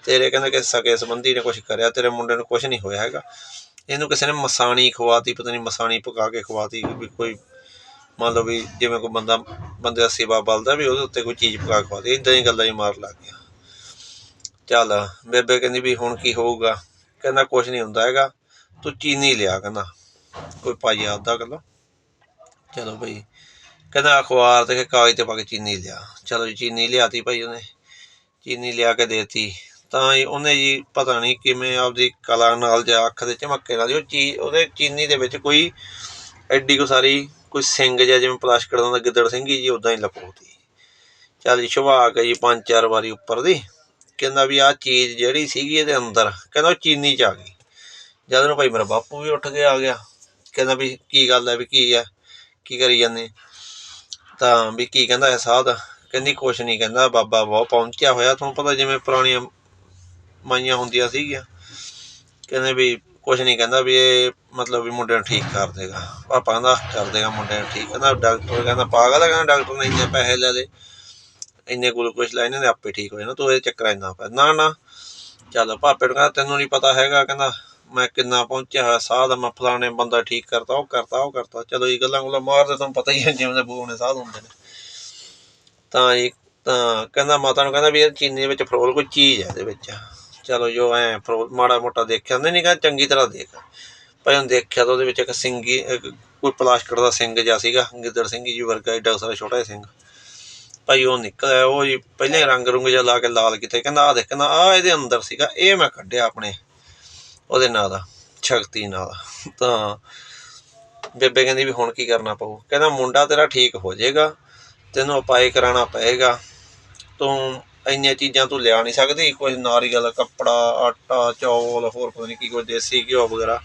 Speaker 1: ਤੇਰੇ ਕਹਿੰਦਾ ਕਿਸੇ ਸਕੇ ਸੰਬੰਧੀ ਨੇ ਕੁਝ ਕਰਿਆ, ਤੇਰੇ ਮੁੰਡੇ ਨੂੰ ਕੁਝ ਨਹੀਂ ਹੋਇਆ ਹੈਗਾ। ਇਹਨੂੰ ਕਿਸੇ ਨੇ ਮਸਾਣੀ ਖਵਾਤੀ, ਪਤਾ ਨਹੀਂ ਮਸਾਣੀ ਪਕਾ ਕੇ ਖਵਾਤੀ ਵੀ ਕੋਈ ਮੰਨ ਲਓ ਵੀ ਜਿਵੇਂ ਕੋਈ ਬੰਦਾ, ਬੰਦੇ ਦਾ ਸੇਵਾ ਬਲਦਾ ਵੀ ਉਹਦੇ ਉੱਤੇ ਕੋਈ ਚੀਜ਼ ਪਕਾ ਖਵਾ ਦੇ ਇਦਾਂ ਹੀ ਗੱਲਾਂ ਹੀ ਮਾਰ ਲੱਗ ਗਿਆ ਚੱਲ, ਬੇਬੇ ਕਹਿੰਦੀ ਵੀ ਹੁਣ ਕੀ ਹੋਊਗਾ? ਕਹਿੰਦਾ ਕੁਝ ਨਹੀਂ ਹੁੰਦਾ ਹੈਗਾ, ਤੂੰ ਚੀਨੀ ਲਿਆ ਕਹਿੰਦਾ। ਕੋਈ ਭਾਈ ਆਪਦਾ ਕਹਿੰਦਾ, ਚਲੋ ਭਾਈ। ਕਹਿੰਦਾ ਅਖਬਾਰ ਤੇ ਕਾਗਜ਼ ਤੇ ਪਾ ਕੇ ਚੀਨੀ ਲਿਆ। ਚਲੋ ਜੀ, ਚੀਨੀ ਲਿਆਤੀ ਭਾਈ ਉਹਨੇ। ਚੀਨੀ ਲਿਆ ਕੇ ਦੇਤੀ। ਤਾਂ ਜੀ ਉਹਨੇ ਜੀ ਪਤਾ ਨਹੀਂ ਕਿਵੇਂ ਆਪਦੀ ਕਲਾ ਨਾਲ ਜਾਂ ਅੱਖ ਦੇ ਝਮੱਕੇ ਨਾਲ ਉਹ ਚੀਜ਼ ਉਹਦੇ ਚੀਨੀ ਦੇ ਵਿੱਚ ਕੋਈ ਐਡੀ ਕੋ ਸਾਰੀ ਕੋਈ ਸਿੰਘ ਜਿਹਾ ਜਿਵੇਂ ਪਲਾਸਟਿਕ ਦਾ ਗਿੱਦੜ ਸਿੰਘ ਜੀ ਉਦਾਂ ਹੀ ਲਪੋਤੀ ਚੱਲ ਜੀ ਸੁਭਾ ਕੇ ਜੀ, ਪੰਜ ਚਾਰ ਵਾਰੀ ਉੱਪਰ ਦੀ। ਕਹਿੰਦਾ ਵੀ ਆਹ ਚੀਜ਼ ਜਿਹੜੀ ਸੀਗੀ ਇਹਦੇ ਅੰਦਰ, ਕਹਿੰਦਾ ਉਹ ਚੀਨੀ ਚ ਆ ਗਈ। ਜਦ ਨੂੰ ਭਾਈ ਮੇਰਾ ਬਾਪੂ ਵੀ ਉੱਠ ਕੇ ਆ ਗਿਆ। ਕਹਿੰਦਾ ਵੀ ਕੀ ਗੱਲ ਹੈ, ਵੀ ਕੀ ਹੈ, ਕੀ ਕਰੀ ਜਾਂਦੇ? ਤਾਂ ਵੀ ਕੀ ਕਹਿੰਦਾ ਹੈ ਸਾਧ? ਕਹਿੰਦੀ ਕੁਛ ਨਹੀਂ, ਕਹਿੰਦਾ ਬਾਬਾ ਬਹੁਤ ਪਹੁੰਚਿਆ ਹੋਇਆ ਤੁਹਾਨੂੰ ਪਤਾ ਜਿਵੇਂ ਪੁਰਾਣੀਆਂ ਮਾਈਆਂ ਹੁੰਦੀਆਂ ਸੀਗੀਆਂ। ਕਹਿੰਦੇ ਵੀ ਕੁਛ ਨਹੀਂ, ਕਹਿੰਦਾ ਵੀ ਇਹ ਮਤਲਬ ਵੀ ਮੁੰਡੇ ਨੂੰ ਠੀਕ ਕਰ ਦੇਗਾ। ਪਾਪਾ ਕਹਿੰਦਾ, ਕਰ ਦੇਗਾ ਮੁੰਡੇ ਨੂੰ ਠੀਕ। ਕਹਿੰਦਾ ਡਾਕਟਰ ਕਹਿੰਦਾ, ਪਾਗਲ ਹੈ ਕਹਿੰਦਾ ਡਾਕਟਰ ਨੇ ਇੰਨੇ ਪੈਸੇ ਲੈ ਲਏ। ਇੰਨੇ ਗਲੂਕੋਸ਼ ਲਾਏ ਨੇ ਆਪੇ ਠੀਕ ਹੋ ਜਾਣਾ, ਤੂੰ ਇਹ ਚੱਕਰ ਇੰਨਾ ਪੈ। ਨਾ ਨਾ। ਚੱਲ ਪਾਪੇ ਨੂੰ ਕਹਿੰਦਾ, ਤੈਨੂੰ ਨਹੀਂ ਪਤਾ ਹੈਗਾ, ਕਹਿੰਦਾ, ਮੈਂ ਕਿੰਨਾ ਪਹੁੰਚਿਆ ਹੋਇਆ, ਸਾਧ ਮੈਂ ਫਲਾਣੇ ਬੰਦਾ ਠੀਕ ਕਰਤਾ, ਉਹ ਕਰਤਾ ਉਹ ਕਰਤਾ। ਚਲੋ ਇਹ ਗੱਲਾਂ ਗੁੱਲਾਂ ਮਾਰਦੇ ਤੁਹਾਨੂੰ ਪਤਾ ਹੀ ਹੈ, ਜਿਵੇਂ ਦੇ ਬੂਨੇ ਸਾਧ ਹੁੰਦੇ ਨੇ। ਤਾਂ ਇਹ ਤਾਂ ਕਹਿੰਦਾ, ਮਾਤਾ ਨੂੰ ਕਹਿੰਦਾ ਵੀ ਇਹ ਚੀਨੀ ਵਿੱਚ ਫਰੋਲ ਕੋਈ ਚੀਜ਼ ਹੈ ਇਹਦੇ ਵਿੱਚ। ਚਲੋ ਜੋ ਐ ਫਰੋਲ, ਮਾੜਾ ਮੋਟਾ ਦੇਖਿਆ, ਨਹੀਂ ਨਹੀਂ, ਕਹਿੰਦਾ, ਚੰਗੀ ਤਰ੍ਹਾਂ ਦੇਖ। ਭਾਈ ਉਹਨੇ ਦੇਖਿਆ ਤਾਂ ਉਹਦੇ ਵਿੱਚ ਇੱਕ ਸਿੰਗੀ ਕੋਈ ਪਲਾਸਟਿਕ ਦਾ ਸਿੰਘ ਜਿਹਾ ਸੀਗਾ, ਗਿੱਦੜ ਸਿੰਘ ਜੀ ਵਰਗਾ, ਏਡਾ ਸਾਰਾ ਛੋਟਾ ਜਿਹਾ ਸਿੰਘ ਭਾਈ ਉਹ ਨਿਕਲਿਆ, ਉਹ ਜੀ ਪਹਿਲੇ ਰੰਗ ਰੁੰਗ ਜਿਹਾ ਲਾ ਕੇ ਲਾਲ ਕਿਤੇ, ਕਹਿੰਦਾ ਆ ਦੇਖ, ਕਹਿੰਦਾ ਆ ਇਹਦੇ ਅੰਦਰ ਸੀਗਾ, ਇਹ ਮੈਂ ਕੱਢਿਆ ਆਪਣੇ ਉਹਦੇ ਨਾਂ ਦਾ, ਸ਼ਕਤੀ ਨਾਲ ਤਾਂ ਬੇਬੇ ਕਹਿੰਦੀ ਵੀ ਹੁਣ ਕੀ ਕਰਨਾ ਪਊ? ਕਹਿੰਦਾ ਮੁੰਡਾ ਤੇਰਾ ਠੀਕ ਹੋ ਜਾਏਗਾ, ਤੈਨੂੰ ਉਪਾਏ ਕਰਾਉਣਾ ਪਏਗਾ, ਤੂੰ ਇੰਨੀਆਂ ਚੀਜ਼ਾਂ ਤੂੰ ਲਿਆ ਨਹੀਂ ਸਕਦੀ, ਕੋਈ ਨਾਰੀਅਲ, ਕੱਪੜਾ, ਆਟਾ, ਚੌਲ, ਹੋਰ ਪਤਾ ਨਹੀਂ ਕੀ ਕੋਈ ਦੇਸੀ ਘਿਓ ਵਗੈਰਾ।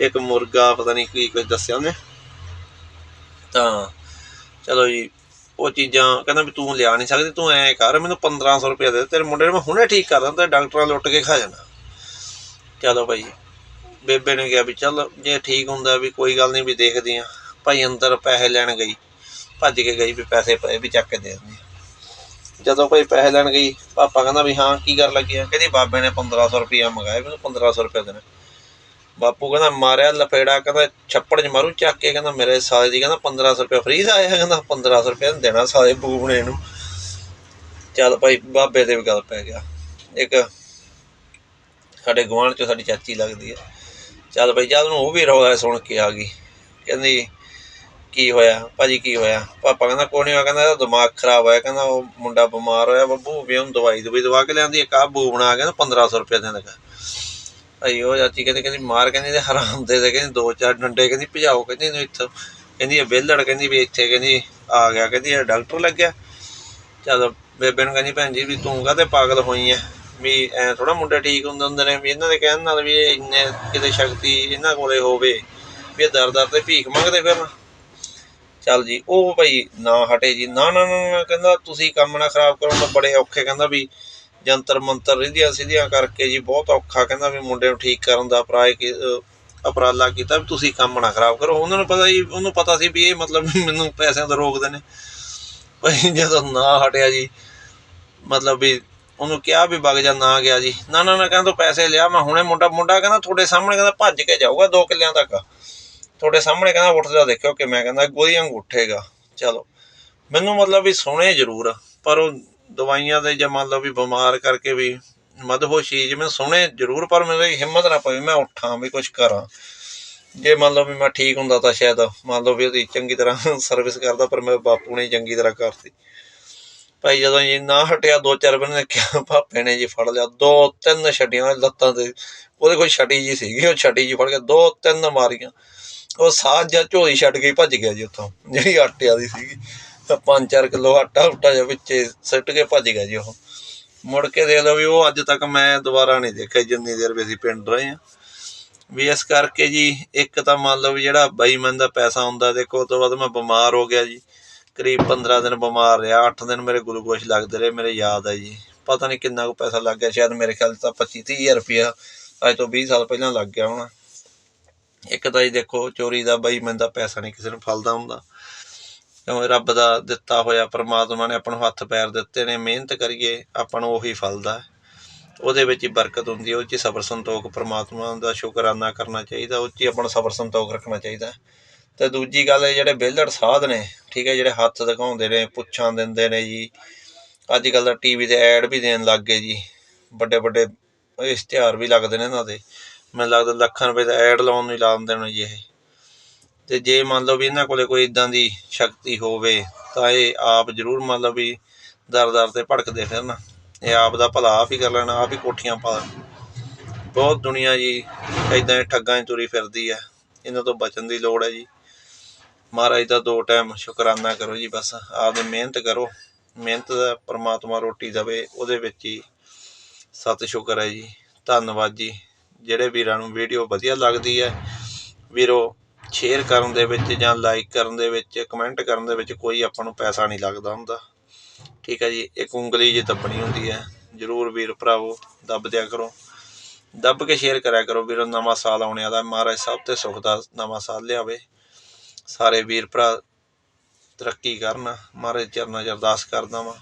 Speaker 1: ਇੱਕ ਮੁਰਗਾ ਪਤਾ ਨਹੀਂ ਕੀ ਕੁਝ ਦੱਸਿਆ ਉਹਨੇ। ਤਾਂ ਚਲੋ ਜੀ ਉਹ ਚੀਜ਼ਾਂ ਕਹਿੰਦਾ ਵੀ ਤੂੰ ਲਿਆ ਨਹੀਂ ਸਕਦੀ ਤੂੰ ਐਂ ਕਰ ਮੈਨੂੰ 1500 ਰੁਪਏ ਦੇ ਦੇ, ਤੇਰੇ ਮੁੰਡੇ ਨੂੰ ਮੈਂ ਹੁਣੇ ਠੀਕ ਕਰ ਦਾਂ ਤੇ ਡਾਕਟਰਾਂ ਲੁੱਟ ਕੇ ਖਾ ਜਾਣਾ। ਚਲੋ ਭਾਈ ਬੇਬੇ ਨੇ ਕਿਹਾ ਵੀ ਚੱਲ ਜੇ ਠੀਕ ਹੁੰਦਾ ਵੀ ਕੋਈ ਗੱਲ ਨਹੀਂ ਵੀ ਦੇਖਦੇ ਆ ਭਾਈ ਅੰਦਰ ਪੈਸੇ ਲੈਣ ਗਈ ਭੱਜ ਕੇ ਗਈ ਵੀ ਪੈਸੇ ਪਏ ਵੀ ਚੱਕ ਕੇ ਦੇ ਦਿੰਦੇ ਜਦੋਂ ਭਾਈ ਪੈਸੇ ਲੈਣ ਗਈ ਪਾਪਾ ਕਹਿੰਦਾ ਵੀ ਹਾਂ ਕੀ ਕਰ ਲੱਗਿਆ ਕਹਿੰਦੀ ਬਾਬੇ ਨੇ 1500 ਰੁਪਇਆ ਮੰਗਾਇਆ ਮੈਨੂੰ 1500 ਰੁਪਏ ਦੇਣਾ। ਬਾਪੂ ਕਹਿੰਦਾ ਮਾਰਿਆ ਲਫੇੜਾ, ਕਹਿੰਦਾ ਛੱਪੜ 'ਚ ਮਾਰੂ, ਚੱਕ ਕੇ ਕਹਿੰਦਾ ਮੇਰੇ ਸਾਲੇ ਦੀ ਕਹਿੰਦਾ 1500 ਰੁਪਏ ਫਰੀ ਦਾ ਆਇਆ ਕਹਿੰਦਾ 1500 ਰੁਪਏ ਦੇਣਾ ਸਾਲੇ ਬੂਬਣੇ ਨੂੰ। ਚੱਲ ਭਾਈ, ਬਾਬੇ ਦੇ ਵੀ ਗੱਲ ਪੈ ਗਿਆ। ਇੱਕ ਸਾਡੇ ਗੁਆਂਢ 'ਚ ਸਾਡੀ ਚਾਚੀ ਲੱਗਦੀ ਹੈ ਚੱਲ ਭਾਈ ਜਦ ਨੂੰ ਉਹ ਵੀ ਰੌਲਾ ਸੁਣ ਕੇ ਆ ਗਈ। ਕਹਿੰਦੀ, ਕੀ ਹੋਇਆ? ਭਾਜੀ, ਕੀ ਹੋਇਆ? ਪਾਪਾ ਕਹਿੰਦਾ ਕੋਈ ਨਹੀਂ ਹੋਇਆ। ਕਹਿੰਦਾ, ਇਹਦਾ ਦਿਮਾਗ ਖਰਾਬ ਹੋਇਆ। ਕਹਿੰਦਾ, ਉਹ ਮੁੰਡਾ ਬਿਮਾਰ ਹੋਇਆ, ਬੱਬੂ, ਵੀ ਉਹਨੂੰ ਦਵਾਈ ਦਵਾਈ ਦਵਾ ਕੇ ਲਿਆਂਦੀ, ਇੱਕ ਆ ਬੂਬਣਾ ਆ ਗਿਆ 1500 ਰੁਪਏ ਦੇਣ ਲੱਗਾ ਭਾਈ ਉਹ ਚਾਚੀ ਕਹਿੰਦੀ ਕਹਿੰਦੀ ਮਾਰ ਕਹਿੰਦੀ ਤੇ ਹਰਾਮ ਦੇ ਦੇ ਕਹਿੰਦੀ ਦੋ ਚਾਰ ਡੰਡੇ ਕਹਿੰਦੀ ਭਜਾਓ ਕਹਿੰਦੀ ਇਹਨੂੰ ਇੱਥੋਂ। ਕਹਿੰਦੀ ਇਹ ਵਿਹਲੜ ਕਹਿੰਦੀ ਵੀ ਇੱਥੇ ਕਹਿੰਦੀ ਆ ਗਿਆ ਕਹਿੰਦੀ ਇਹ ਡਾਕਟਰ ਲੱਗਿਆ। ਚਲ ਬੇਬੇ ਨੂੰ ਕਹਿੰਦੀ ਭੈਣ ਜੀ ਵੀ ਤੂੰ ਕਾਹਤੇ ਪਾਗਲ ਹੋਈ ਐ? ਵੀ ਐ ਥੋੜਾ ਮੁੰਡੇ ਠੀਕ ਹੁੰਦੇ ਹੁੰਦੇ ਨੇ ਵੀ ਇਹਨਾਂ ਦੇ ਕਹਿਣ ਨਾਲ ਵੀ ਇਹ ਇੰਨੇ ਕਿਤੇ ਸ਼ਕਤੀ ਇਹਨਾਂ ਕੋਲੇ ਹੋਵੇ ਵੀ ਇਹ ਦਰ ਦਰ ਤੇ ਭੀਖ ਮੰਗਦੇ ਫਿਰਨ। ਚੱਲ ਜੀ ਉਹ ਭਾਈ ਨਾ ਹਟੇ ਜੀ ਨਾ ਨਾ ਨਾ ਨਾ, ਕਹਿੰਦਾ ਤੁਸੀਂ ਕੰਮ ਨਾ ਖਰਾਬ ਕਰੋ ਤਾਂ ਬੜੇ ਔਖੇ ਕਹਿੰਦਾ ਵੀ ਜੰਤਰ ਮੰਤਰ ਰਿਧੀਆਂ ਸਿਧੀਆਂ ਕਰਕੇ ਜੀ ਬਹੁਤ ਔਖਾ ਕਹਿੰਦਾ ਵੀ ਮੁੰਡੇ ਨੂੰ ਠੀਕ ਕਰਨ ਦਾ ਉਪਰਾਏ ਕੀ ਕੀਤਾ ਵੀ ਤੁਸੀਂ ਕੰਮ ਨਾ ਖਰਾਬ ਕਰੋ। ਉਹਨਾਂ ਨੂੰ ਪਤਾ ਜੀ, ਉਹਨੂੰ ਪਤਾ ਸੀ ਵੀ ਇਹ ਮਤਲਬ ਮੈਨੂੰ ਪੈਸਿਆਂ ਤੋਂ ਰੋਕਦੇ ਨੇ। ਭਾਈ ਜਦੋਂ ਨਾ ਹਟਿਆ ਜੀ, ਮਤਲਬ ਵੀ ਉਹਨੂੰ ਕਿਹਾ ਵੀ ਵਗ ਜਾ, ਨਾ ਗਿਆ ਜੀ। ਨਾ ਨਾ ਨਾ, ਕਹਿੰਦਾ ਪੈਸੇ ਲਿਆ, ਮੈਂ ਹੁਣੇ ਮੁੰਡਾ ਮੁੰਡਾ ਕਹਿੰਦਾ ਤੁਹਾਡੇ ਸਾਹਮਣੇ ਕਹਿੰਦਾ ਭੱਜ ਕੇ ਜਾਊਗਾ 2 ਕਿੱਲਿਆਂ ਤੱਕ। ਤੁਹਾਡੇ ਸਾਹਮਣੇ ਕਹਿੰਦਾ ਉੱਠਦਾ ਦੇਖਿਓ ਕਿ ਮੈਂ ਕਹਿੰਦਾ ਗੋਲੀਆਂ ਉੱਠੇਗਾ। ਚਲੋ, ਮੈਨੂੰ ਮਤਲਬ ਵੀ ਸੁਣੇ ਜ਼ਰੂਰ ਪਰ ਉਹ ਦਵਾਈਆਂ ਦੇ ਜਾਂ ਮੰਨ ਲਓ ਵੀ ਬਿਮਾਰ ਕਰਕੇ ਵੀ ਮਦਹੋਸ਼ੀ ਜਿਵੇਂ ਸੁਣੇ ਜ਼ਰੂਰ, ਪਰ ਮੇਰੀ ਹਿੰਮਤ ਨਾ ਪਈ ਮੈਂ ਉੱਠਾਂ ਵੀ ਕੁਝ ਕਰਾਂ। ਜੇ ਮੰਨ ਲਓ ਵੀ ਮੈਂ ਠੀਕ ਹੁੰਦਾ ਤਾਂ ਸ਼ਾਇਦ ਮੰਨ ਲਓ ਵੀ ਉਹਦੀ ਚੰਗੀ ਤਰ੍ਹਾਂ ਸਰਵਿਸ ਕਰਦਾ, ਪਰ ਮੇਰੇ ਬਾਪੂ ਨੇ ਚੰਗੀ ਤਰ੍ਹਾਂ ਕਰਤੀ। ਭਾਈ ਜਦੋਂ ਇਹ ਨਾ ਹਟਿਆ, ਦੋ ਚਾਰ ਬੰਦੇ ਨੇ ਕਿਹਾ, ਭਾਪੇ ਨੇ ਜੀ ਫੜ ਲਿਆ, ਦੋ ਤਿੰਨ ਛੱਡੀਆਂ ਲੱਤਾਂ ਤੇ। ਉਹਦੇ ਕੋਲ ਛਟੀ ਜੀ ਸੀਗੀ, ਉਹ ਛਟੀ ਜੀ ਫੜ ਕੇ ਦੋ ਤਿੰਨ ਮਾਰੀਆਂ। ਉਹ ਸਾਹ ਜਾਂ ਝੋਲੀ ਛੱਡ ਕੇ ਭੱਜ ਗਿਆ ਜੀ ਉੱਥੋਂ, ਜਿਹੜੀ ਆਟਿਆ ਦੀ ਸੀਗੀ। 5-4 ਕਿਲੋ ਆਟਾ ਉਟਾ ਜਿਹਾ ਵਿੱਚੇ ਸਿੱਟ ਕੇ ਭੱਜ ਗਿਆ ਜੀ ਉਹ। ਮੁੜ ਕੇ ਦੇਖ ਲਓ ਵੀ ਉਹ ਅੱਜ ਤੱਕ ਮੈਂ ਦੁਬਾਰਾ ਨਹੀਂ ਦੇਖਿਆ ਜਿੰਨੀ ਦੇਰ ਵੀ ਅਸੀਂ ਪਿੰਡ ਰਹੇ ਆ ਵੀ ਇਸ ਕਰਕੇ ਜੀ ਇੱਕ ਤਾਂ ਮੰਨ ਲਓ ਵੀ ਜਿਹੜਾ ਬੇਈਮਾਨ ਦਾ ਪੈਸਾ ਹੁੰਦਾ, ਦੇਖੋ ਉਹ ਤੋਂ ਬਾਅਦ ਮੈਂ ਬਿਮਾਰ ਹੋ ਗਿਆ ਜੀ। ਕਰੀਬ 15 ਦਿਨ ਬਿਮਾਰ ਰਿਹਾ 8 ਦਿਨ ਮੇਰੇ ਗਲੂਕੋਸ਼ ਲੱਗਦੇ ਰਹੇ, ਮੇਰੇ ਯਾਦ ਹੈ ਜੀ। ਪਤਾ ਨਹੀਂ ਕਿੰਨਾ ਕੁ ਪੈਸਾ ਲੱਗ ਗਿਆ, ਸ਼ਾਇਦ ਮੇਰੇ ਖਿਆਲ 'ਚ ਤਾਂ 25 ਹਜ਼ਾਰ ਰੁਪਇਆ ਅੱਜ ਤੋਂ 20 ਸਾਲ ਪਹਿਲਾਂ ਲੱਗ ਗਿਆ ਹੋਣਾ। ਇੱਕ ਤਾਂ ਜੀ ਦੇਖੋ, ਚੋਰੀ ਦਾ ਬੇਈਮਾਨ ਦਾ ਪੈਸਾ ਨਹੀਂ ਕਿਸੇ ਨੂੰ ਫਲਦਾ ਹੁੰਦਾ। ਕਿਉਂਕਿ ਰੱਬ ਦਾ ਦਿੱਤਾ ਹੋਇਆ ਪਰਮਾਤਮਾ ਨੇ ਆਪਾਂ ਨੂੰ ਹੱਥ ਪੈਰ ਦਿੱਤੇ ਨੇ, ਮਿਹਨਤ ਕਰੀਏ, ਆਪਾਂ ਨੂੰ ਉਹੀ ਫਲਦਾ ਉਹਦੇ ਵਿੱਚ ਹੀ ਬਰਕਤ ਹੁੰਦੀ ਹੈ, ਉਹ 'ਚ ਹੀ ਸਬਰ ਸੰਤੋਖ ਪਰਮਾਤਮਾ ਦਾ ਸ਼ੁਕਰਾਨਾ ਕਰਨਾ ਚਾਹੀਦਾ, ਉਹ 'ਚ ਹੀ ਆਪਣਾ ਸਬਰ ਸੰਤੋਖ ਰੱਖਣਾ ਚਾਹੀਦਾ। ਹੈ। ਤੇ ਦੂਜੀ ਗੱਲ ਹੈ ਜਿਹੜੇ ਵਿਹਲੜ ਸਾਧ ਨੇ, ਠੀਕ ਹੈ, ਜਿਹੜੇ ਹੱਥ ਦਿਖਾਉਂਦੇ ਨੇ, ਪੁੱਛਾਂ ਦਿੰਦੇ ਨੇ ਜੀ। ਅੱਜ ਕੱਲ੍ਹ ਤਾਂ ਟੀਵੀ ਤੇ ਐਡ ਵੀ ਦੇਣ ਲੱਗ ਗਏ ਜੀ। ਵੱਡੇ ਵੱਡੇ ਇਸ਼ਤਿਹਾਰ ਵੀ ਲੱਗਦੇ ਨੇ ਇਹਨਾਂ ਦੇ। ਮੈਨੂੰ ਲੱਗਦਾ ਲੱਖਾਂ ਰੁਪਏ ਦਾ ਐਡ ਲਾਉਣ ਨੂੰ ਹੀ ਲਾ ਦਿੰਦੇ ਨੇ ਜੀ ਇਹ। ਤੇ ਜੇ ਮੰਨ ਲਓ ਵੀ ਇਹਨਾਂ ਕੋਲੇ ਕੋਈ ਇਦਾਂ ਦੀ ਸ਼ਕਤੀ ਹੋਵੇ, ਤਾਂ ਇਹ ਆਪ ਜ਼ਰੂਰ ਮੰਨ ਲਓ ਵੀ ਦਰ ਦਰ ਤੇ ਭੜਕਦੇ ਫਿਰਨ। ਇਹ ਆਪ ਦਾ ਭਲਾ ਆਪ ਹੀ ਕਰ ਲੈਣਾ, ਆਪ ਹੀ ਕੋਠੀਆਂ ਪਾ ਲੈਣ। ਬਹੁਤ ਦੁਨੀਆ ਜੀ ਇਦਾਂ ਠੱਗਾਂ 'ਚ ਤੁਰੀ ਫਿਰਦੀ ਹੈ ਇਹਨਾਂ ਤੋਂ ਬਚਣ ਦੀ ਲੋੜ ਹੈ ਜੀ। ਮਹਾਰਾਜ ਦਾ ਦੋ ਟਾਈਮ ਸ਼ੁਕਰਾਨਾ ਕਰੋ ਜੀ, ਬਸ ਆਪਦੀ ਮਿਹਨਤ ਕਰੋ। ਮਿਹਨਤ ਦਾ ਪ੍ਰਮਾਤਮਾ ਰੋਟੀ ਦੇਵੇ, ਉਹਦੇ ਵਿੱਚ ਹੀ ਸਤ ਸ਼ੁਕਰ ਹੈ ਜੀ। ਧੰਨਵਾਦ ਜੀ। ਜਿਹੜੇ ਵੀਰਾਂ ਨੂੰ ਵੀਡੀਓ ਵਧੀਆ ਲੱਗਦੀ ਹੈ, ਵੀਰੋ ਸ਼ੇਅਰ ਕਰਨ ਦੇ ਵਿੱਚ ਜਾਂ ਲਾਈਕ ਕਰਨ ਦੇ ਵਿੱਚ ਕਮੈਂਟ ਕਰਨ ਦੇ ਵਿੱਚ ਕੋਈ ਆਪਾਂ ਨੂੰ ਪੈਸਾ ਨਹੀਂ ਲੱਗਦਾ ਹੁੰਦਾ। ਠੀਕ ਹੈ ਜੀ, ਇੱਕ ਉਂਗਲੀ ਜੇ ਦੱਬਣੀ ਹੁੰਦੀ ਹੈ। ਜਰੂਰ ਵੀਰ ਭਰਾਵੋ, ਦੱਬ ਦਿਆ ਕਰੋ। ਦੱਬ ਕੇ ਸ਼ੇਅਰ ਕਰਿਆ ਕਰੋ ਵੀਰੋ, ਨਵਾਂ ਸਾਲ ਆਉਣੇ ਵਾਲਾ ਮਹਾਰਾਜ ਸਭ ਤੇ ਸੁੱਖ ਦਾ ਨਵਾਂ ਸਾਲ ਲਿਆਵੇ। ਸਾਰੇ ਵੀਰ ਭਰਾ ਤਰੱਕੀ ਕਰਨ। ਮਹਾਰਾਜ ਚਰਨਾਂ 'ਚ ਅਰਦਾਸ ਕਰਦਾ ਵਾਂ।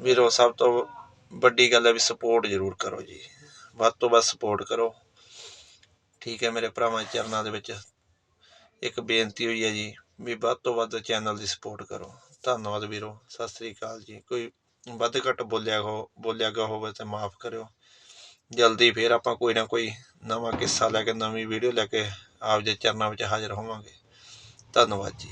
Speaker 1: ਵੀਰੋ, ਸਭ ਤੋਂ ਵੱਡੀ ਗੱਲ ਹੈ ਵੀ ਸਪੋਰਟ ਜ਼ਰੂਰ ਕਰੋ ਜੀ। ਵੱਧ ਤੋਂ ਵੱਧ ਸਪੋਰਟ ਕਰੋ। ਠੀਕ ਹੈ ਮੇਰੇ ਭਰਾਵਾਂ ਦੇ ਚਰਨਾਂ ਦੇ ਵਿੱਚ। ਇੱਕ ਬੇਨਤੀ ਹੋਈ ਹੈ ਜੀ ਵੀ ਵੱਧ ਤੋਂ ਵੱਧ ਚੈਨਲ ਦੀ ਸਪੋਰਟ ਕਰੋ। ਧੰਨਵਾਦ ਵੀਰੋ, ਸਤਿ ਸ੍ਰੀ ਅਕਾਲ ਜੀ। ਕੋਈ ਵੱਧ ਘੱਟ ਬੋਲਿਆ ਹੋ, ਬੋਲਿਆ ਗਿਆ ਹੋਵੇ ਤਾਂ ਮਾਫ ਕਰਿਓ। ਜਲਦੀ ਫੇਰ ਆਪਾਂ ਕੋਈ ਨਾ ਕੋਈ ਨਵਾਂ ਕਿੱਸਾ ਲੈ ਕੇ, ਨਵੀਂ ਵੀਡੀਓ ਲੈ ਕੇ ਆਪ ਦੇ ਚਰਨਾਂ ਵਿੱਚ ਹਾਜ਼ਰ ਹੋਵਾਂਗੇ। ਧੰਨਵਾਦ ਜੀ।